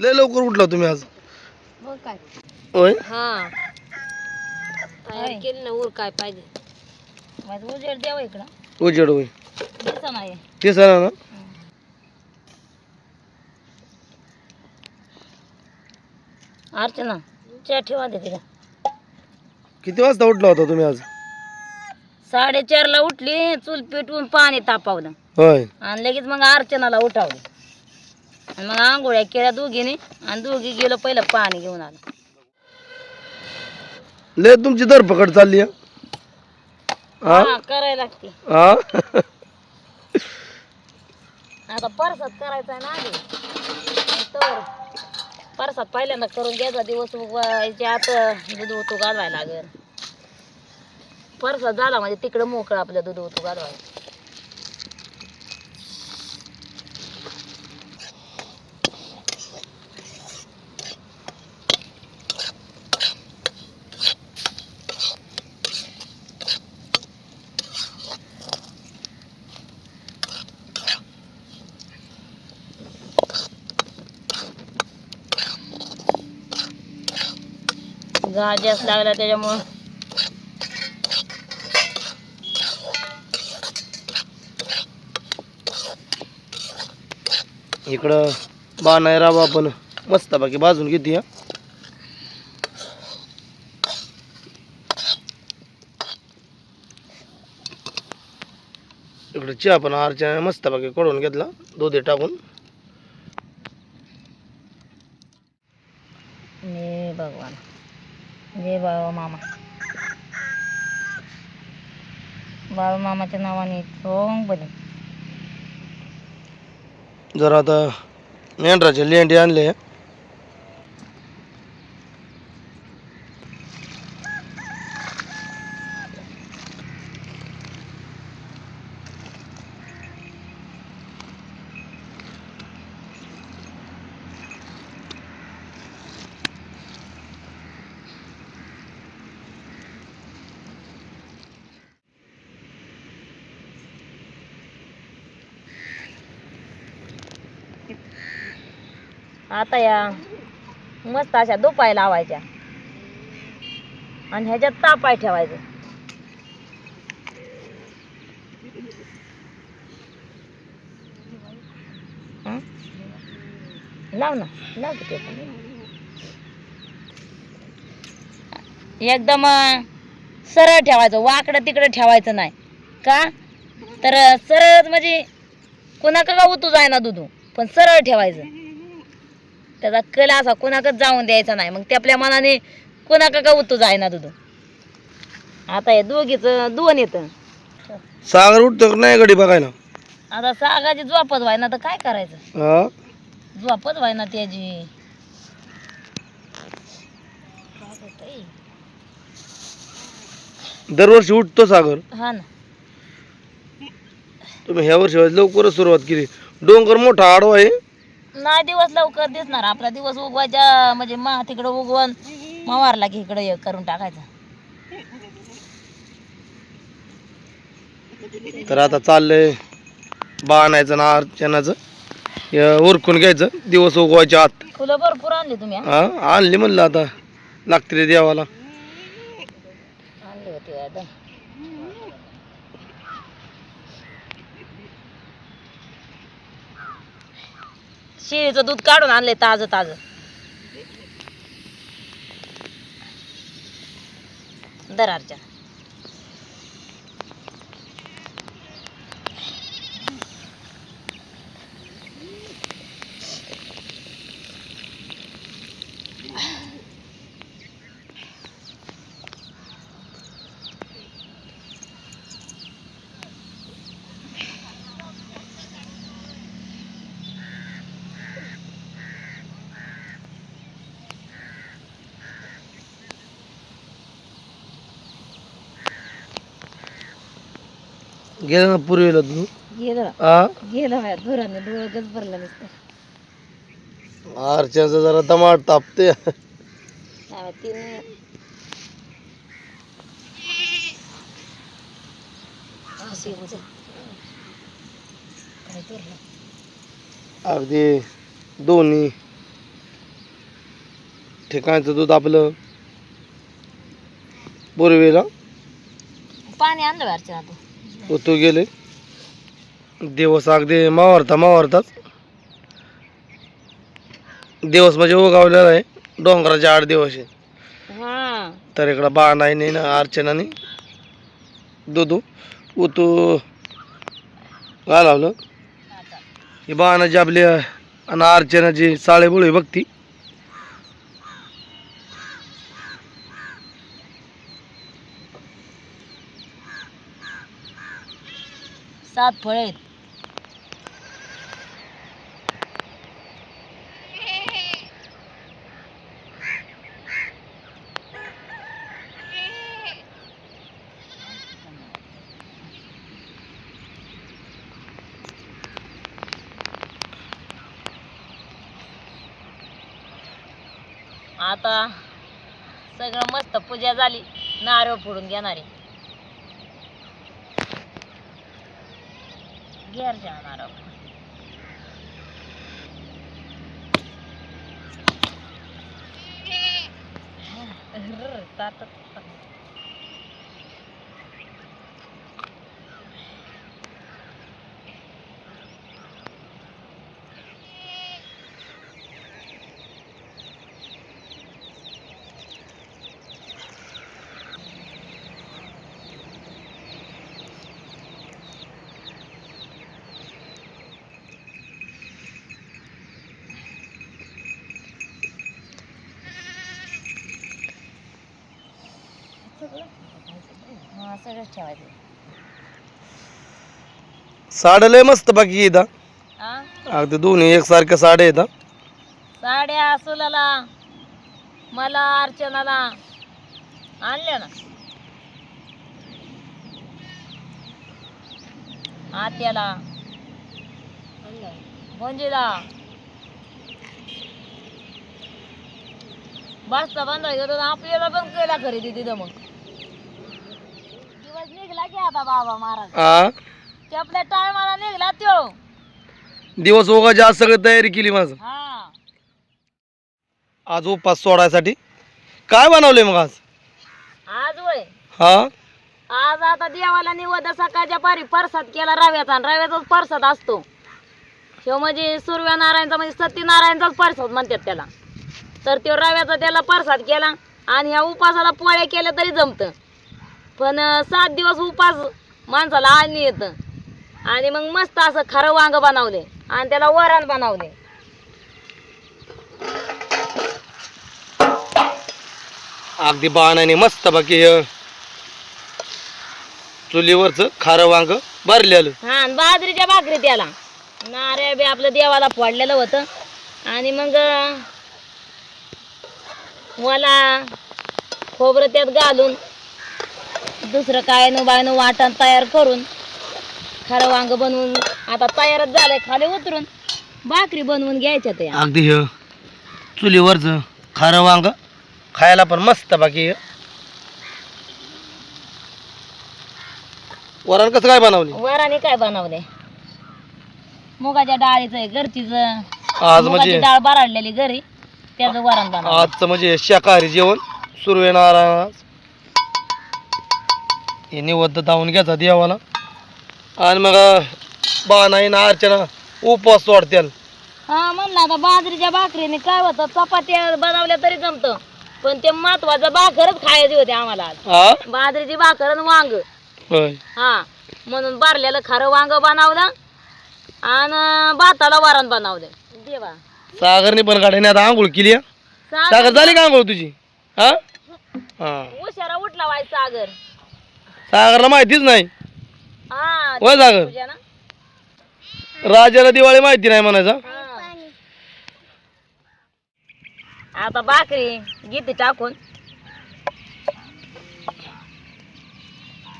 लय लवकर उठला तुम्ही आज. मग काय? होय? हा. तयार केली ना उर काय पाहिजे. माझं उजेड द्यावं इकडं. उजेड होय. दिसा नाही ते सांगा ना अर्चना चहा ठेवा दे तिला. किती वाजता उठला होता तुम्ही आज? साडेचारला उठली चूल पेटवून पाणी तापवलं. होय. आणि लगेच मग अर्चनाला उठावलं. आणि मग आंघोळ्या केल्या दोघीने आणि दोघी गेलो पहिलं पाणी घेऊन आलं. लय तुमची धरपकड चालली आहे. हा? हा करायला लागते. हा? आता परसात करायचा आहे ना आधी. आणि तर परसात पहिल्यांदा करून घ्यायचा दिवस उगवायच्या आत दूध उतू घालवायला लागेल. परसात झाला म्हणजे तिकडं मोकळं आपलं दूध उतू घालवायला गाळ जास्त लागला त्याच्यामुळं. इकडं बाणाय राबा आपण. मस्त बाकी भाजून घेते हा. इकडं चहा पण आरच्या मस्त बाकी कडून घेतला दोधे टाकून जय भगवान जय बाबा मामा. बाबा मामाच्या नावाने सोंग बने जर आता मेंढराचे लेंडे आणले. आता या मस्त अशा दुपाय लावायच्या. आणि ह्याच्यात तापाय ठेवायचं. लाव ना लाव ते एकदम सरळ ठेवायचं. वाकडं तिकडं ठेवायचं नाही. का? तर सरळ म्हणजे कोणाकडं का उतू जाय ना दुधू. पण सरळ ठेवायचं. त्याचा कला असा कोणाकडे जाऊन द्यायचा नाही. मग ते आपल्या मनाने कोणाकडे का उतू जाय ना दुधू? आता हे दोघीचं दोन येतं. सागर उठतो का नाही गडी बघायला? आता सागाची झोपच व्हाय ना तर काय करायचं? हा? झोपच व्हाय ना त्याची. दरवर्षी उठतो सागर. हा ना. तुम्ही ह्या वर्षी लवकरच सुरुवात केली. डोंगर मोठा आडवा आहे. नाही दिवस लवकर दिसणार. आपला दिवस उगवायच्या म्हणजे मा तिकडं उगवण मावारला की इकडं हे करून टाकायचं. तर आता चाललंय बाणायचं ना अर्चनाचं. हे उरकून घ्यायचं दिवस उगवायच्या आत. फुलं भरपूर आणली तुम्ही हा? हा आणली म्हणलं आता. लागते रे देवाला. आणली होती आता. शेळीचं दूध काढून आणले ताज ताज. दरारच्या गेलं ना पूर्वीला तू? गेलं हा गेलं माझ्या धुराने डोळगच भरलं नसतं. अर्चनाचं जरा दमाड तापते. नाही, तिने अशी उचल. काय धरलं? अगदी दोन्ही ठिकाणचं दूध आपलं पूर्वीला. पाणी आणलं अर्चना तू ओतू गेले. दिवस अगदी मावरता मावरताच. दिवस म्हणजे उगावलेला आहे डोंगराचे आठ दिवस आहे हा. तर इकडं बाणाईने ना अर्चनाने दूध उतू घालावलं. ही बाणाची आपली आणि अर्चनाची साळेबुळी बघती. सात फळ. आहेत आता सगळं मस्त पूजा झाली. नारळ फोडून घेणारे. घेर नारळ हा सगळंच ठेवायचं साड्या लय मस्त बाकी इथं. हा अगदी दोन्ही एकसारख्या साड्या येतात साड्या सुलाला मला अर्चनाला आणल्या ना. आत्याला भंजीला. बसता बांधा गेलो ना आपल्याला पण केला खरेदी तिथं मग. निघला की आता बाबा महाराज? आ? ते आपल्या टायमाला निघला त्यो दिवस उगाची आज सगळी तयारी केली माझं. हा. आज उपास सोडायसाठी. काय बनवलंय मग आज? आज वय हा? आज आता देवाला निवद सकाळच्या पारी परसाद केला रव्याचा आणि रव्याचाच परसाद असतो. ह्यो म्हणजे सूर्यनारायणचा म्हणजे सत्यनारायणचाच परसाद म्हणतात त्याला. तर तो रव्याचा त्याला परसाद केला आणि ह्या उपासाला पोळ्या केल्या तरी जमतं. पण सात दिवस उपास माणसाला आणि येतं. आणि मग मस्त असं खरं वांग बनवले. आणि त्याला वरण बनवले. अगदी बाणाने मस्त बाकी हे चुलीवरचं खारं वांग भरलेलं. हा आणि बाजरीच्या भाकरी त्याला. नारळ बी आपलं देवाला फोडलेलं होतं. आणि मग मला खोबरं त्यात घालून दुसरं काय नो बाय नो वाटण तयार करून खरं वांग बनवून आता तयारच झालंय खाली उतरून. भाकरी बनवून घ्यायच्या त्या. अगदी हे. चुलीवरचं खारं वांग खायला पण मस्त बाकी हे. वरण कसं काय बनवली? वराने काय बनवले? मुगाच्या डाळीचं आहे घरचीच. आज मुगाची म्हणजे? डाळ बराडलेली घरी. त्याचं वरण बनवलं. आजचं म्हणजे शाकाहारी जेवण. सूर्यनारायण हे निवद्द धावून घ्यायचा देवाला. आणि मग बाणाई ना अर्चना उपवास सोडत्याल. हा म्हणलं आता बाजरीच्या भाकरीने काय होतं चपात्या बनवल्या तरी जमतं. पण ते महत्वाचं भाकरच खायची होती आम्हाला आज. हा बाजरीची भाकर आणि वांग. होय. हा म्हणून बारल्याला खरं वांग बनवलं आणि भाताला वरण बनवलं. देवा. सागरने पण गाड्याने आता आंघोळ केली हा? सागर सागर झाली का आंघोळ तुझी? हा? हा. उशारा उठला वाय सागर. सागरला माहितीच नाही. हा होय सागर? ना राजाला दिवाळी माहिती नाही म्हणायचा. हा. आता भाकरी घेते टाकून.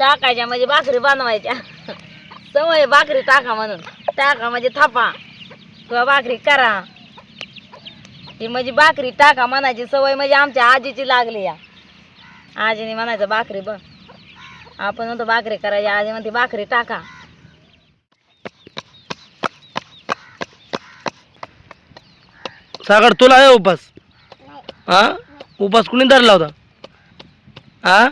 टाकायच्या म्हणजे भाकरी बनवायच्या. सवय भाकरी टाका म्हणून. टाका म्हणजे थापा. किंवा भाकरी करा. ही म्हणजे भाकरी टाका म्हणायची सवय म्हणजे आमच्या आजीची लागली या. आजीने म्हणायचं भाकरी बघ आपण म्हणतो भाकरी करायची आजी म्हणते भाकरी टाका. सागर तुला आहे उपास? हा उपास कुणी धरला होता? हा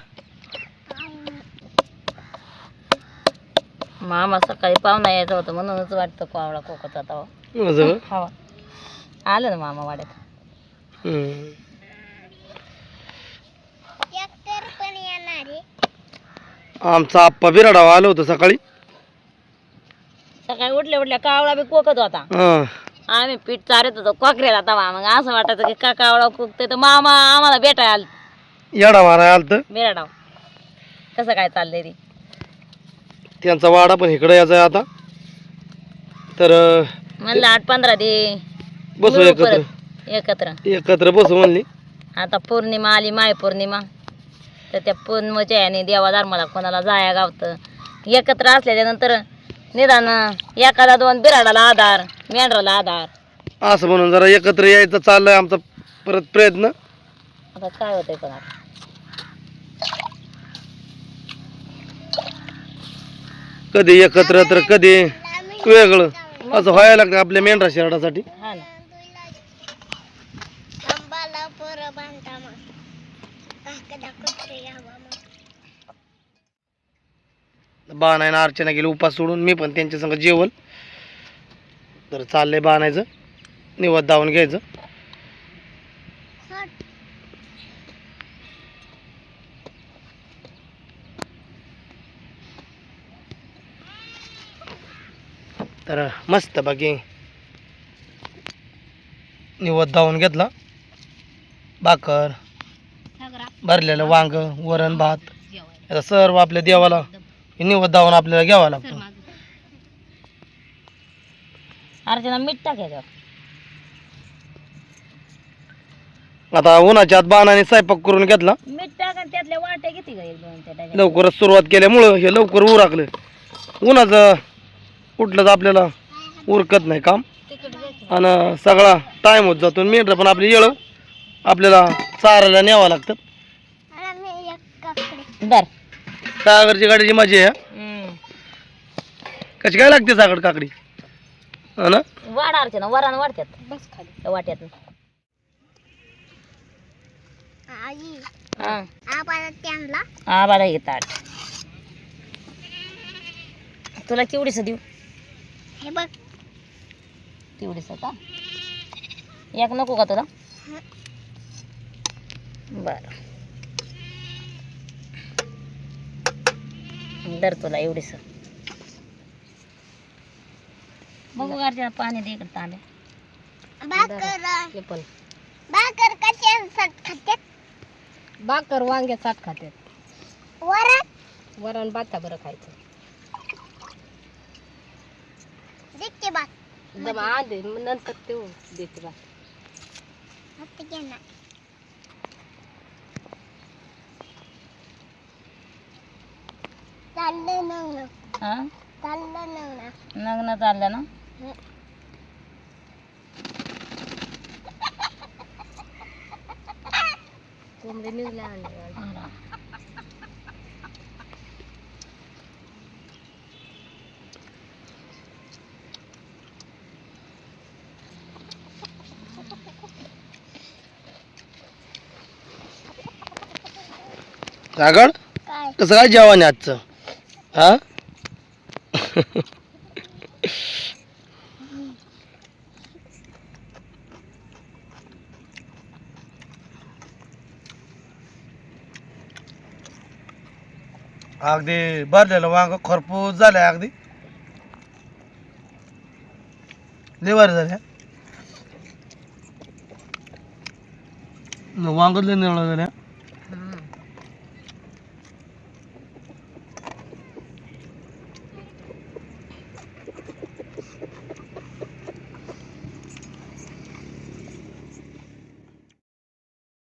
मामा सकाळी पाहुणा यायचा होता म्हणूनच वाटतं कावळा कोकत आता असं का? हवा. आलं ना मामा वाड्यात? हम्म. आमचा आप्पा बिराडावा आलो होतं सकाळी. सकाळी उठल्या उठल्या कावळा बी कोकत होता. हा. आम्ही पीठ चारत होतो कोकऱ्याला तवा. मग असं वाटायचं की का कावळा कोकते तर मामा आम्हाला भेटाय आल येडा माराय आलत. बेराडाव कसं काय चाललंय ती? त्यांचा वाडा पण इकडे यायचा आहे आता. तर अं, म्हणलं आठ पंधरा दे. बसू मिळू एकत्र. परत एकत्र. एकत्र बसू म्हणली. आता पौर्णिमा आली माय पौर्णिमा. तर त्या पौर्णिमेच्या याने देवा धर्माला कोणाला जाया गावतं. एकत्र असल्याच्या नंतर निदान एखादा दोन बिराडाला आधार मेंढराला आधार. असं म्हणून जरा एकत्र यायचं चाललंय आमचा परत प्रयत्न. आता काय होतंय पण आता. कधी एकत्र तर कधी वेगळं. असं व्हायला लागतं आपल्या मेंढरा शर्टासाठी हा ना. बाणायनं अर्चना गेली उपास सोडून मी पण त्यांच्या संग जेवण तर चाललंय बाणायचं निवत धावून घ्यायचं. तर मस्त बाकी. निवत धावून घेतला. भाकर भरलेलं वांग वरण भात. सर्व आपल्या देवाला हे निवत धावून आपल्याला घ्यावा लागतो. अर्चना मीठ टाकायचं आता उन्हाच्या आत बाणाने स्वयंपाक करून घेतला. मीठ टाक आणि त्यातल्या वाट्या घेते का एक दोन त्या टाकायच्या? लवकरच सुरुवात केल्यामुळं हे लवकर उराकलं. उन्हाचं कुठलंच आपल्याला उरकत नाही काम. आणि सगळा टाईम होत जातो. मेंढर पण आपली येळ आपल्याला चारायला न्यावं लागतं. धर. सागरची गाडीची मजा आहे हा. कशी काय लागते सागड काकडी? हा ना? वरान वाढतात बस खाली. त्या वाट्यात. हा. तुला केवढीस देऊ? हे बघ. तेवढीस का एक नको का तुला? बर. दर तुला एवढीस बघू गारच्या पाणी दे इकडे तांबे भाकर पण. भाकर कशी खात्यात? बाकर वांगे साठ खात्यात. वरण? वरण भाता बरं खायचं. दम आधी नंतर ते देते बा. चाललं हा? चाललं लग्न चाललं ना? कोंबडी निघल्या काय? कसं काय जेवण आहे आजचं? हा? अगदी भरलेलं वांग खरपूस झालंय अगदी. लय झाल्या. वांग लय निवडा झाल्या.